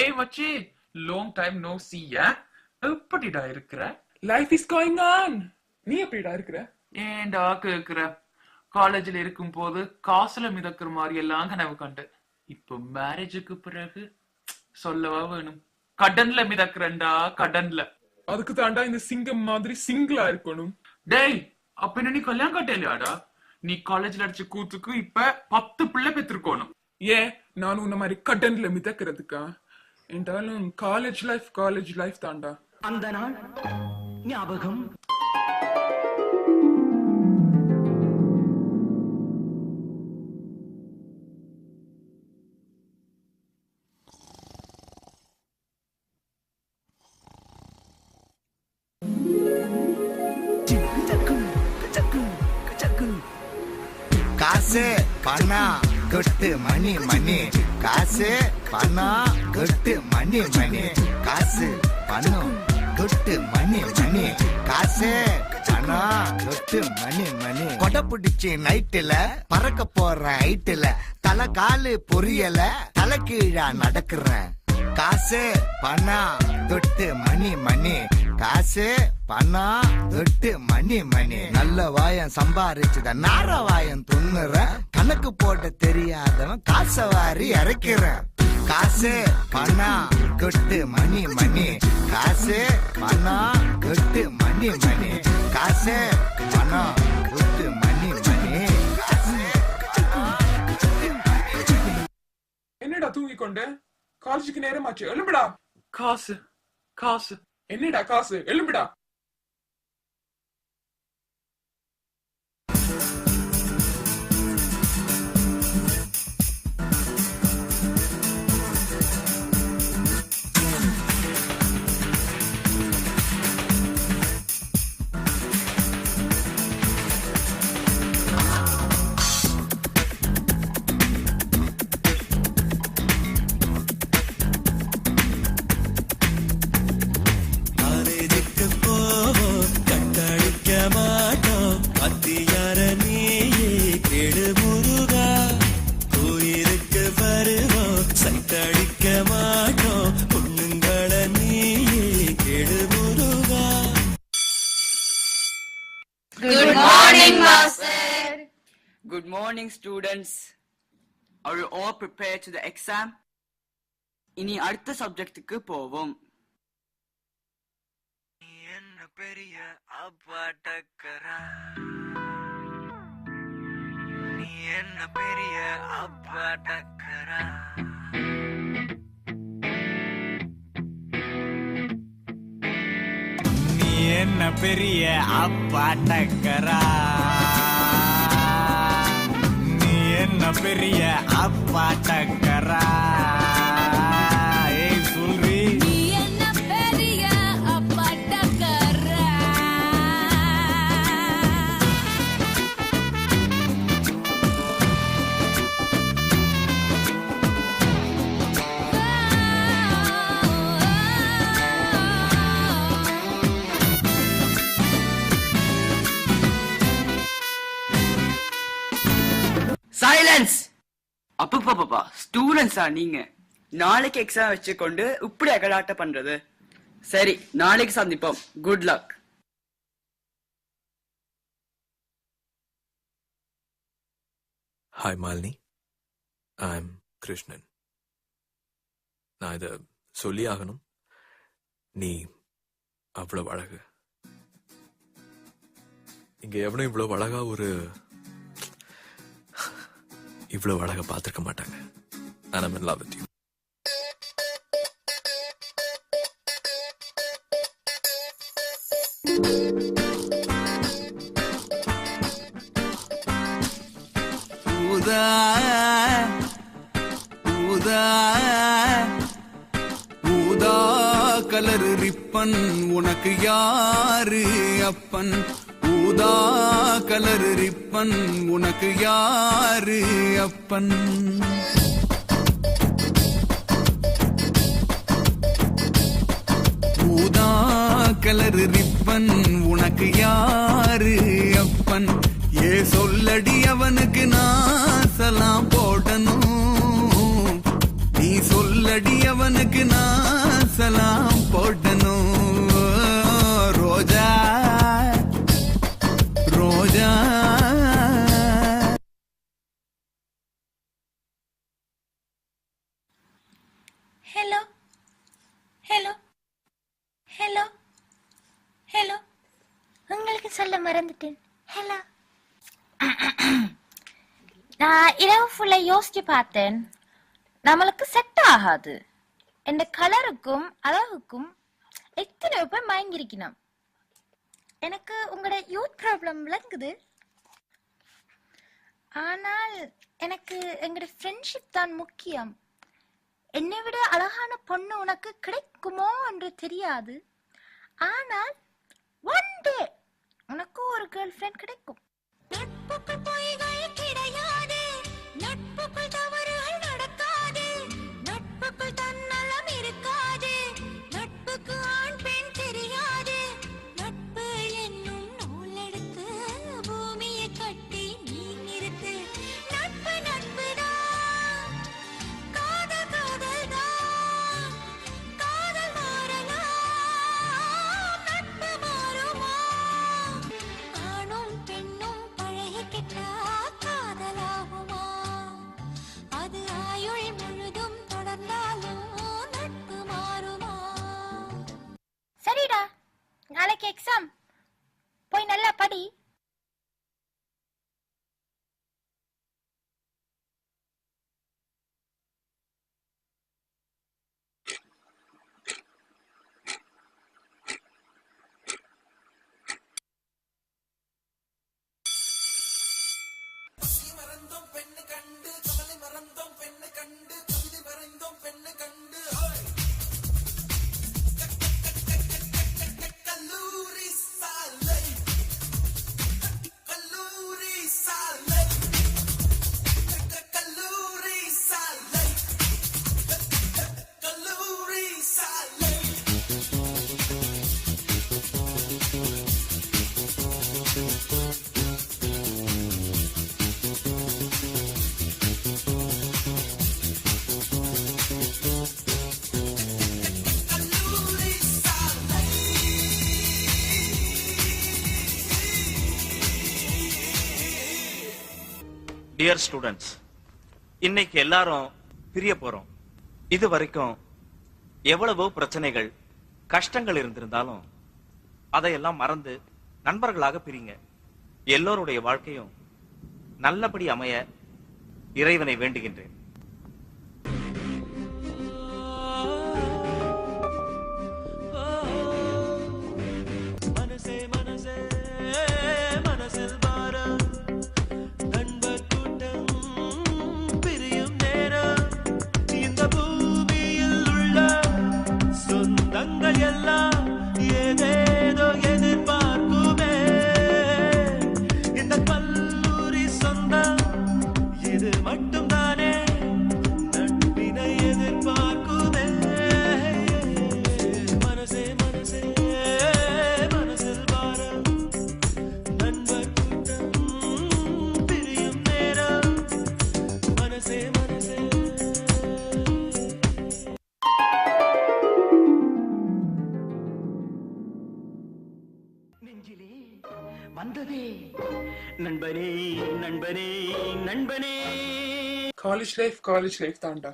ஏய் மச்சி long time no see எப்படிடா இருக்கிற? லைஃப் இஸ் கோயிங் ஆன் நீ எப்படிடா இருக்கிற? ஏன்டா கேக்குற? காலேஜ்ல இருக்கும் போது காசுல மிதக்கிற மாதிரி எல்லாம் கனவு கண்டேன் இப்போ மேரேஜுக்கு பிறகு சொல்லவா வேணும்? கடன்ல மிதக்கிறேன்டா கடன்ல. அதுக்கு தாண்டா இந்த சிங்கம் மாதிரி சிங்கிளா இருக்கணும். டேய் அப்ப என்ன நீ கல்யாணம் கட்டலையாடா? நீ காலேஜ்ல அடிச்ச கூத்துக்கு இப்ப பத்து பிள்ளை பெற்றிருக்கணும் ஏன்? நான் உன்ன மாதிரி கடன்ல மிதக்கிறதுக்கா? என்றாலும் காலேஜ் லைஃப் காலேஜ் லைஃப் தாண்டா அந்த நாள் ஞாபகம். காசு பணம் கொட்டு மணி மணி. காசு பணா கொட்டு மணி மணி காசு பணம் கொட்டு மணி மணி காசு பணா கொட்டு மணி மணி கொடை பிடிச்சி நைட்டுல பறக்க போற ஹைட்டுல தலை காலு பொரியல தலை கீழா நடக்கிறேன் காசு பணம் தொட்டு மணி மணி காசு பணம் தொட்டு மணி மணி நல்ல வாயம் சம்பாரிச்சுத நார வாயம் துண்ணுற கணக்கு போட்ட தெரியாதவன் காசை வாரி இறக்கிறேன் காசு பணம் கொட்டு மணி மணி. காசு பணம் கொட்டு மணி மணி. காசு பணம் கொட்டு மணி மணி. காசு பணம் கொட்டு மணி மணி. என்னடா தூங்கி கொண்டு? காலேஜுக்கு நேரமாச்சு. எழும்புடா. காசு காசு. என்னடா காசு? எழும்புடா. Good morning, students. Are you all prepared to the exam? இனி அடுத்த சப்ஜெக்ட்டுக்கு போவோம் என்ன பெரிய அப்பாட்டக்கரா நீ என்ன பெரிய அப்பாட்டக்கரா நீ என்ன பெரிய அப்பாட்டக்கரா பெரிய அப்பாட்டக்கரா ஏய் சைலன்ஸ் அப்பப்பா ஸ்டூடெண்ட்ஸா நீங்க? நாளைக்கு எக்ஸாம் வச்சுக்கொண்டு இப்படி அகலாட்ட பண்றது. சரி நாளைக்கு சந்திப்போம். Good luck hi Malini I am Krishnan நான் இதை சொல்லி ஆகணும் நீ அவ்வளவு அழகு. இங்க எவனும் இவ்வளவு அழகா ஒரு இவ்வளவு அழகா பார்த்துருக்க மாட்டாங்க. ஆனா I'm பத்தியும் love with அப்பன் உனக்கு யாரு அப்பன்? ஊதா கலரிப்பன் உனக்கு யாரு அப்பன்? ஊதா கலரிப்பன் உனக்கு யார் மறந்துட்டேன். ஹலோ. நான் இரவு ஃபுல்லா யோசிச்சு பார்த்தேன். நம்மளுக்கு செட் ஆகாது. இந்த கலருக்கும் அழகுக்கும் எத்தனை பேர் மயங்கிருக்கணும் எனக்கு உங்களோட யூத் ப்ராப்ளம் விளங்குது. ஆனால் எனக்கு எங்களோட ஃப்ரெண்ட்ஷிப் தான் முக்கியம். என்னை விட அழகான பொண்ணு உனக்கு கிடைக்குமோ என்று தெரியாது. ஆனால் ஒன் டே உனக்கும் ஒரு கேர்ள் ஃப்ரெண்ட் கிடைக்கும். நட்புக்குள் பொய்கள் டியர் ஸ்டூடெண்ட்ஸ் இன்னைக்கு எல்லாரும் பிரிய போறோம். இது வரைக்கும் எவ்வளவோ பிரச்சனைகள் கஷ்டங்கள் இருந்திருந்தாலும் அதையெல்லாம் மறந்து நண்பர்களாக பிரிங்க. எல்லோருடைய வாழ்க்கையும் நல்லபடி அமைய இறைவனை வேண்டுகின்றேன். நண்பனே நண்பனே நண்பனே காலேஜ் லைஃப் காலேஜ் லைஃப் தான்டா.